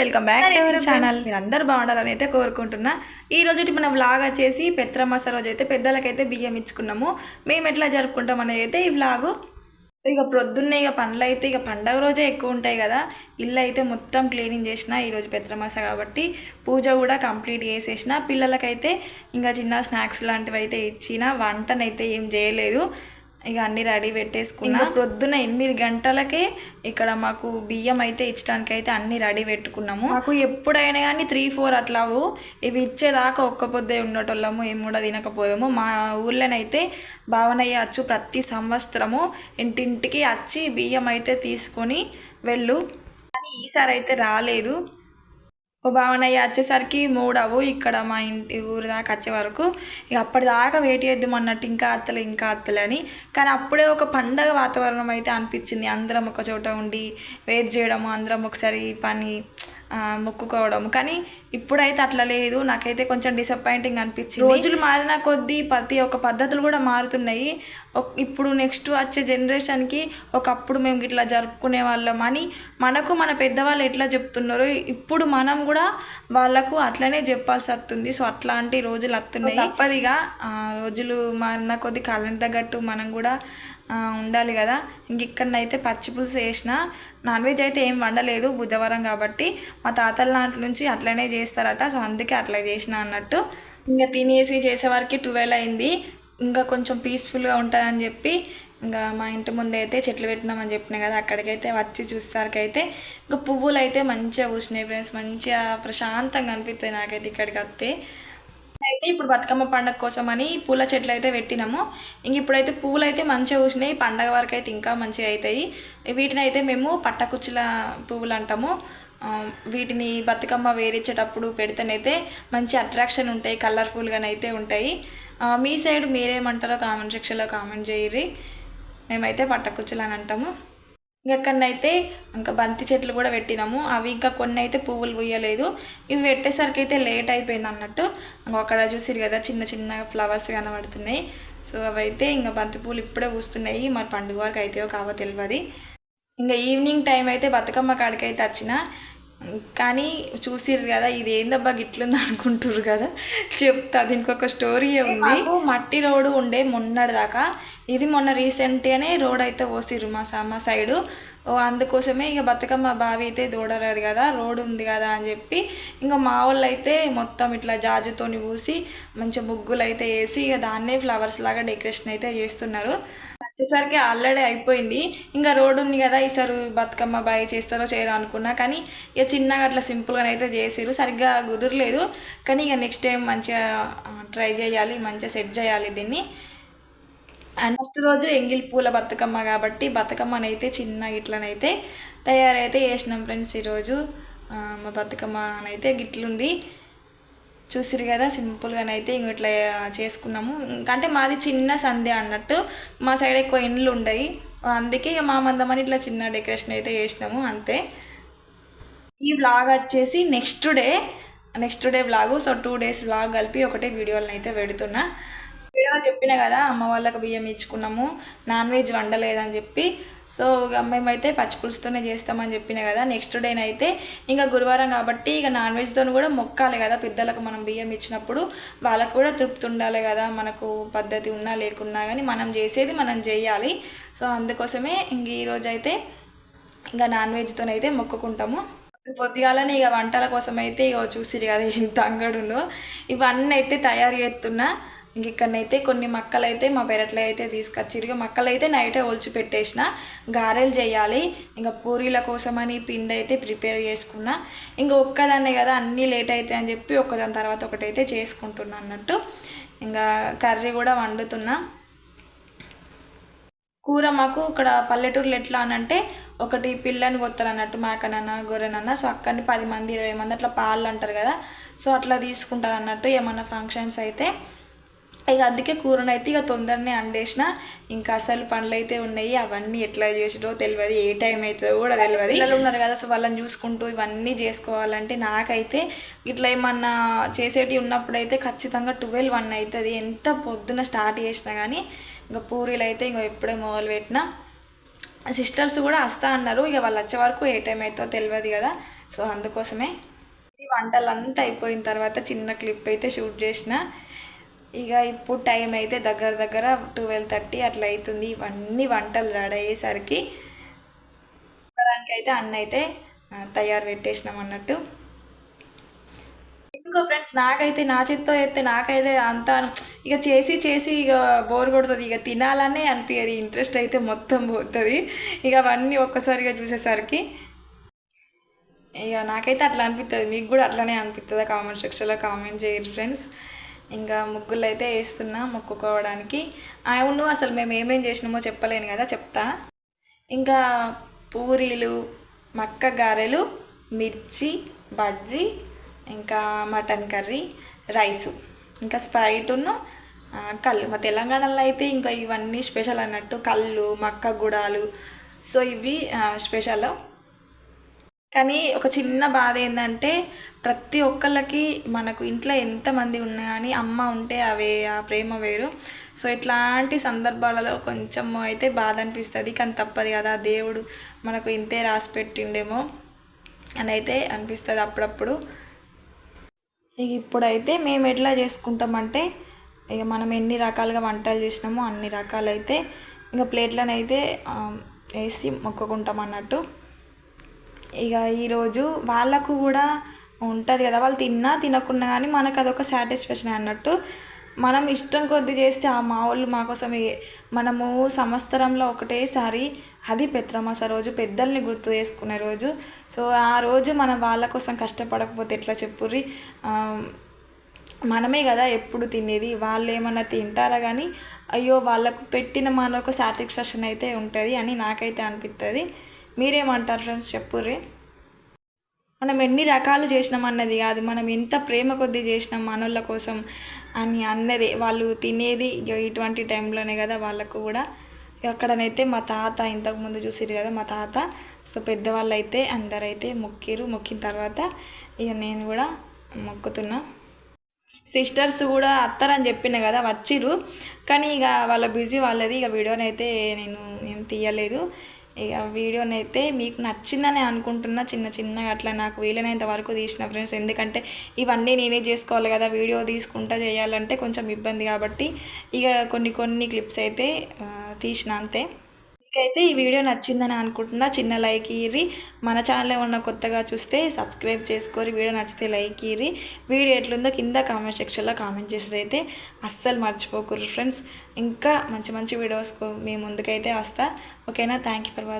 Welcome back to our channel. మీరు అందరు బాగుండాలని అయితే కోరుకుంటున్నా. ఈ రోజు మన వ్లాగ్ వచ్చేసి పెత్రమాస రోజు అయితే పెద్దలకైతే బియ్యం ఇచ్చుకున్నాము. మేము ఎట్లా జరుపుకుంటాం అనేది అయితే ఈ వ్లాగు. ఇక ప్రొద్దున్నే ఇక పనులు అయితే ఇక పండగ రోజే ఎక్కువ ఉంటాయి కదా. ఇల్లు అయితే మొత్తం క్లీనింగ్ చేసిన ఈరోజు పెత్రమాస కాబట్టి పూజ కూడా కంప్లీట్ చేసేసిన. పిల్లలకైతే ఇంకా చిన్న స్నాక్స్ లాంటివి అయితే ఇచ్చిన. వంటనైతే ఏం చేయలేదు. ఇక అన్ని రెడీ పెట్టేసుకున్నా. ప్రొద్దున ఎనిమిది గంటలకే ఇక్కడ మాకు బియ్యం అయితే ఇచ్చడానికి అయితే అన్ని రెడీ పెట్టుకున్నాము. మాకు ఎప్పుడైనా కానీ త్రీ ఫోర్ అట్లావు ఇవి ఇచ్చేదాకా ఒక్క పొద్దే ఉండేటోళ్ళము ఏం కూడా తినకపోదాము. మా ఊర్లోనైతే భావనయ్య వచ్చు ప్రతి సంవత్సరము ఇంటింటికి వచ్చి బియ్యం అయితే తీసుకొని వెళ్ళు. కానీ ఈసారి అయితే రాలేదు. ఓ భావనయ్య వచ్చేసరికి మూడవు ఇక్కడ మా ఇంటి ఊరు దాకా వచ్చే వరకు. ఇక అప్పటిదాకా వెయిట్ చేద్దాం అన్నట్టు ఇంకా అత్తలే ఇంకా అత్తలే అని. కానీ అప్పుడే ఒక పండగ వాతావరణం అయితే అనిపించింది. అందరం ఒక చోట ఉండి వెయిట్ చేయడము అందరం ఒకసారి పని మొక్కుకోవడం. కానీ ఇప్పుడైతే అట్లా లేదు. నాకైతే కొంచెం డిసప్పాయింటింగ్ అనిపించింది. రోజులు మారిన కొద్దీ ప్రతి ఒక్క పద్ధతులు కూడా మారుతున్నాయి. ఇప్పుడు నెక్స్ట్ వచ్చే జనరేషన్కి ఒకప్పుడు మేము ఇట్లా జరుపుకునే వాళ్ళం అని మనకు మన పెద్దవాళ్ళు ఎట్లా చెప్తున్నారో ఇప్పుడు మనం కూడా వాళ్ళకు అట్లనే చెప్పాల్సి వస్తుంది. సో అట్లాంటి రోజులు వస్తున్నాయి తప్పదిగా. రోజులు మారిన కొద్ది కాలం తగ్గట్టు మనం కూడా ఉండాలి కదా. ఇంక ఇక్కడనైతే పచ్చి పులుసు వేసిన నాన్ వెజ్ అయితే ఏం వండలేదు బుధవారం కాబట్టి. మా తాతల నాటి నుంచి అట్లనే చేస్తారట సో అందుకే అట్లా చేసిన అన్నట్టు. ఇంకా తినేసి చేసే ట్వెల్వ్ అయింది. ఇంకా కొంచెం పీస్ఫుల్గా ఉంటుందని చెప్పి ఇంకా మా ఇంటి ముందు అయితే చెట్లు పెట్టినామని చెప్పిన కదా అక్కడికైతే వచ్చి చూసేసరికి ఇంకా పువ్వులు అయితే మంచిగా పూసినాయి ఫ్రెండ్స్. మంచిగా ప్రశాంతంగా అనిపిస్తాయి నాకైతే ఇక్కడికి వస్తే. అయితే ఇప్పుడు బతుకమ్మ పండగ కోసం అని పూల చెట్లు అయితే పెట్టినాము. ఇంక ఇప్పుడైతే పువ్వులు అయితే మంచిగా పూసినాయి. పండగ వరకు అయితే ఇంకా మంచిగా అవుతాయి వీటిని అయితే మేము పట్టకుచ్చుల పువ్వులు అంటాము. వీటిని బతుకమ్మ వేరించేటప్పుడు పెడితేనైతే మంచి అట్రాక్షన్ ఉంటాయి. కలర్ఫుల్గానైతే ఉంటాయి. మీ సైడ్ మీరేమంటారో కామెంట్ సెక్షన్లో కామెంట్ చేయరి మేమైతే పట్టకుచ్చులు అని అంటాము. ఇంకెక్కడనైతే ఇంకా బంతి చెట్లు కూడా పెట్టినాము. అవి ఇంకా కొన్ని అయితే పువ్వులు పూయలేదు. ఇవి పెట్టేసరికి అయితే లేట్ అయిపోయింది అన్నట్టు. అక్కడ చూసిరు కదా చిన్న చిన్న ఫ్లవర్స్ కనబడుతున్నాయి. సో అవైతే ఇంకా బంతి పూలు ఇప్పుడే పూస్తున్నాయి. మరి పండుగ వరకు అయితే కావో తెలియదు ఇంకా ఈవినింగ్ టైం అయితే బతుకమ్మ కాడికి అయితే వచ్చిన. కానీ చూసిర్రు కదా ఇది ఏందబ్బా గిట్లుంది అనుకుంటుర్రు కదా. చెప్తా దీనికి ఒక స్టోరీ ఉంది. మట్టి రోడ్డు ఉండే మొన్నటి దాకా. ఇది మొన్న రీసెంట్గానే రోడ్ అయితే పోసిర్రు మా సా మా సైడు. ఓ అందుకోసమే ఇక బతుకమ్మ బావి అయితే దూడరాదు కదా రోడ్ ఉంది కదా అని చెప్పి. ఇంకా మా వాళ్ళు అయితే మొత్తం ఇట్లా జాజుతోని పూసి మంచిగా ముగ్గులు అయితే వేసి ఇక దాన్నే ఫ్లవర్స్ లాగా డెకరేషన్ అయితే చేస్తున్నారు. వచ్చేసరికి ఆల్రెడీ అయిపోయింది. ఇంకా రోడ్ ఉంది కదా ఈసారి బతుకమ్మ బాయ్ చేస్తారో చేయరో అనుకున్నా. కానీ ఇక చిన్నగా అట్లా సింపుల్గా అయితే చేసారు సరిగ్గా కుదరలేదు. కానీ ఇక నెక్స్ట్ టైం మంచిగా ట్రై చేయాలి మంచిగా సెట్ చేయాలి దీన్ని. అండ్ ఫస్ట్ రోజు ఎంగిల్ పూల బతుకమ్మ కాబట్టి బతుకమ్మనైతే చిన్న ఇట్లనైతే తయారైతే చేసినాం ఫ్రెండ్స్ ఈరోజు. మా బతుకమ్మ అయితే గిట్లుంది. చూసిరు కదా సింపుల్గానైతే ఇంక ఇట్లా చేసుకున్నాము. ఇంకా అంటే మాది చిన్న సంధ్య అన్నట్టు మా సైడ్ ఎక్కువ ఇండ్లు ఉండయి. అందుకే ఇక మా మందమని ఇట్లా చిన్న డెకరేషన్ అయితే చేసినాము అంతే. ఈ వ్లాగ్ వచ్చేసి next day next day blog so two days blog కలిపి ఒకటే వీడియోలను అయితే పెడుతున్నా. వీడియోలో చెప్పిన కదా అమ్మ వాళ్ళకి బియ్యం ఇచ్చుకున్నాము నాన్ వెజ్ వండలేదని చెప్పి. సో ఇక మేమైతే పచ్చిపులుసుతోనే చేస్తామని చెప్పిన కదా నెక్స్ట్ డేనైతే ఇంకా గురువారం కాబట్టి ఇక నాన్ వెజ్తో కూడా మొక్కాలి కదా పెద్దలకు మనం బియ్యం ఇచ్చినప్పుడు. వాళ్ళకు కూడా తృప్తి ఉండాలి కదా మనకు పద్ధతి ఉన్నా లేకున్నా కానీ మనం చేసేది మనం చేయాలి. సో అందుకోసమే ఇంక ఈరోజు అయితే ఇంకా నాన్ వెజ్తోనైతే మొక్కుకుంటాము. పొద్దుగాలనే ఇక వంటల కోసం అయితే ఇక చూసిరు కదా ఎంత అంగడి ఉందో ఇవన్నీ అయితే తయారు చేస్తున్నా. ఇంక ఇక్కడనైతే కొన్ని మక్కలు అయితే మా పెరట్లో అయితే తీసుకొచ్చిరు ఇక మక్కలు అయితే నైటే ఒలిచి పెట్టేసిన. గారెలు చేయాలి. ఇంకా పూరీల కోసమని పిండి అయితే ప్రిపేర్ చేసుకున్నా. ఇంకా ఒక్కదాన్నే కదా అన్నీ లేట్ అవుతాయి అని చెప్పి ఒక్కదాని తర్వాత ఒకటైతే చేసుకుంటున్నా అన్నట్టు. ఇంకా కర్రీ కూడా వండుతున్నా. కూర మాకు ఇక్కడ పల్లెటూరులో ఎట్లా అని అంటే ఒకటి పిల్లని కొత్తలు అన్నట్టు మేకనన్న గొర్రెనన్న. సో అక్కడిని పది మంది ఇరవై మంది అట్లా పాలు అంటారు కదా. సో అట్లా తీసుకుంటారు అన్నట్టు ఏమన్నా ఫంక్షన్స్ అయితే. ఇక అందుకే కూరనైతే ఇక తొందరనే అండేసిన. ఇంకా అసలు పనులు అయితే ఉన్నాయి. అవన్నీ ఎట్లా చేసిరో తెలియదు ఏ టైం అవుతుందో కూడా తెలియదు పిల్లలు ఉన్నారు కదా సో వాళ్ళని చూసుకుంటూ ఇవన్నీ చేసుకోవాలంటే నాకైతే ఇట్లా ఏమన్నా చేసేటివి ఉన్నప్పుడు అయితే ఖచ్చితంగా ట్వెల్వ్ వన్ అవుతుంది ఎంత పొద్దున స్టార్ట్ చేసినా కానీ ఇంకా పూరీలు అయితే ఇంకా ఎప్పుడే మొదలు పెట్టినా. సిస్టర్స్ కూడా వస్తా అన్నారు. ఇక వాళ్ళు వచ్చే వరకు ఏ టైం అవుతుందో తెలియదు కదా. సో అందుకోసమే. ఈ వంటలు అంతా అయిపోయిన తర్వాత చిన్న క్లిప్ అయితే షూట్ చేసిన. ఇక ఇప్పుడు టైం అయితే దగ్గర దగ్గర ట్వెల్వ్ థర్టీ అట్లా అవుతుంది ఇవన్నీ వంటలు రెడీ అయ్యేసరికి అయితే అన్న అయితే తయారు పెట్టేసినాం అన్నట్టు. ఇంకో ఫ్రెండ్స్ నాకైతే నా చేత్తో అయితే నాకైతే అంత ఇక చేసి చేసి ఇక బోర్ కొడుతుంది. ఇక తినాలనే అనిపించదు ఇంట్రెస్ట్ అయితే మొత్తం పోతుంది. ఇక అవన్నీ ఒక్కసారిగా చూసేసరికి ఇక నాకైతే అట్లా అనిపిస్తుంది మీకు కూడా అట్లానే అనిపిస్తుందా కామెంట్ సెక్షన్లో కామెంట్ చేయరు ఫ్రెండ్స్ ఇంకా ముగ్గులు అయితే వేస్తున్నా మొక్కుకోవడానికి. అవును అసలు మేము ఏమేం చేసినామో చెప్పలేను కదా చెప్తా. ఇంకా పూరీలు మక్క గారెలు మిర్చి బజ్జీ ఇంకా మటన్ కర్రీ రైసు. ఇంకా స్ప్రైటును కళ్ళు మా తెలంగాణలో అయితే ఇంకా ఇవన్నీ స్పెషల్ అన్నట్టు కళ్ళు మక్క గుడాలు. సో ఇవి స్పెషల్. కానీ ఒక చిన్న బాధ ఏంటంటే ప్రతి ఒక్కళ్ళకి మనకు ఇంట్లో ఎంతమంది ఉన్నా కానీ అమ్మ ఉంటే అవే ఆ ప్రేమ వేరు. సో ఇట్లాంటి సందర్భాలలో కొంచెం అయితే బాధ అనిపిస్తుంది. కానీ తప్పదు కదా దేవుడు మనకు ఇంతే రాసి పెట్టిండేమో అని అయితే అనిపిస్తుంది అప్పుడప్పుడు. ఇక ఇప్పుడైతే మేము ఎట్లా చేసుకుంటామంటే ఇక మనం ఎన్ని రకాలుగా వంటలు చేసినామో అన్ని రకాలైతే ఇంకా ప్లేట్లను అయితే వేసి మొక్కుకుంటాం అన్నట్టు. ఇక ఈరోజు వాళ్ళకు కూడా ఉంటుంది కదా వాళ్ళు తిన్నా తినకున్నా కానీ మనకు అదొక సాటిస్ఫాక్షన్ అన్నట్టు మనం ఇష్టం కొద్ది చేస్తే ఆ మా వాళ్ళు మనము సంవత్సరంలో ఒకటేసారి అది పెత్రమాస రోజు పెద్దల్ని గుర్తు చేసుకునే రోజు. సో ఆ రోజు మనం వాళ్ళ కోసం కష్టపడకపోతే ఎట్లా చెప్పుర్రి? మనమే కదా ఎప్పుడు తినేది వాళ్ళు ఏమన్నా తింటారా కానీ అయ్యో వాళ్ళకు పెట్టిన మనకు సాటిస్ఫాక్షన్ అయితే ఉంటుంది అని నాకైతే అనిపిస్తుంది మీరేమంటారు ఫ్రెండ్స్? చెప్పుర్రి మనం ఎన్ని రకాలు చేసినాం అన్నది కాదు. మనం ఎంత ప్రేమ కొద్దీ చేసినాం మనోళ్ళ కోసం అని అన్నది. వాళ్ళు తినేది ఇటువంటి టైంలోనే కదా వాళ్ళకు కూడా. అక్కడనైతే మా తాత ఇంతకుముందు చూసిరు కదా మా తాత సో పెద్దవాళ్ళు అయితే అందరైతే మొక్కిరు మొక్కిన తర్వాత ఇక నేను కూడా మొక్కుతున్నా. సిస్టర్స్ కూడా అత్తారని చెప్పిన కదా వచ్చిర్రు. కానీ ఇక వాళ్ళ బిజీ వాళ్ళది. ఇక వీడియోనైతే నేను ఏం తీయలేదు. ఇక వీడియోనైతే మీకు నచ్చిందని అనుకుంటున్నా చిన్న చిన్నగా అట్లా నాకు వీలైనంత వరకు తీసిన ఫ్రెండ్స్. ఎందుకంటే ఇవన్నీ నేనే చేసుకోవాలి కదా వీడియో తీసుకుంటా చేయాలంటే కొంచెం ఇబ్బంది కాబట్టి ఇక కొన్ని కొన్ని క్లిప్స్ అయితే తీసిన అంతే. అయితే ఈ వీడియో నచ్చిందని అనుకుంటున్నా చిన్న లైక్ ఇయ్యి మన ఛానల్ ఏమన్నా కొత్తగా చూస్తే సబ్స్క్రైబ్ చేసుకోరి వీడియో నచ్చితే లైక్ ఇయ్యి వీడియో ఎట్లుందో కింద కామెంట్ సెక్షన్లో కామెంట్ చేసి అయితే అస్సలు మర్చిపోకూరు ఫ్రెండ్స్. ఇంకా మంచి మంచి వీడియోస్ మీ ముందుకైతే వస్తా. ఓకేనా? Thank you for watching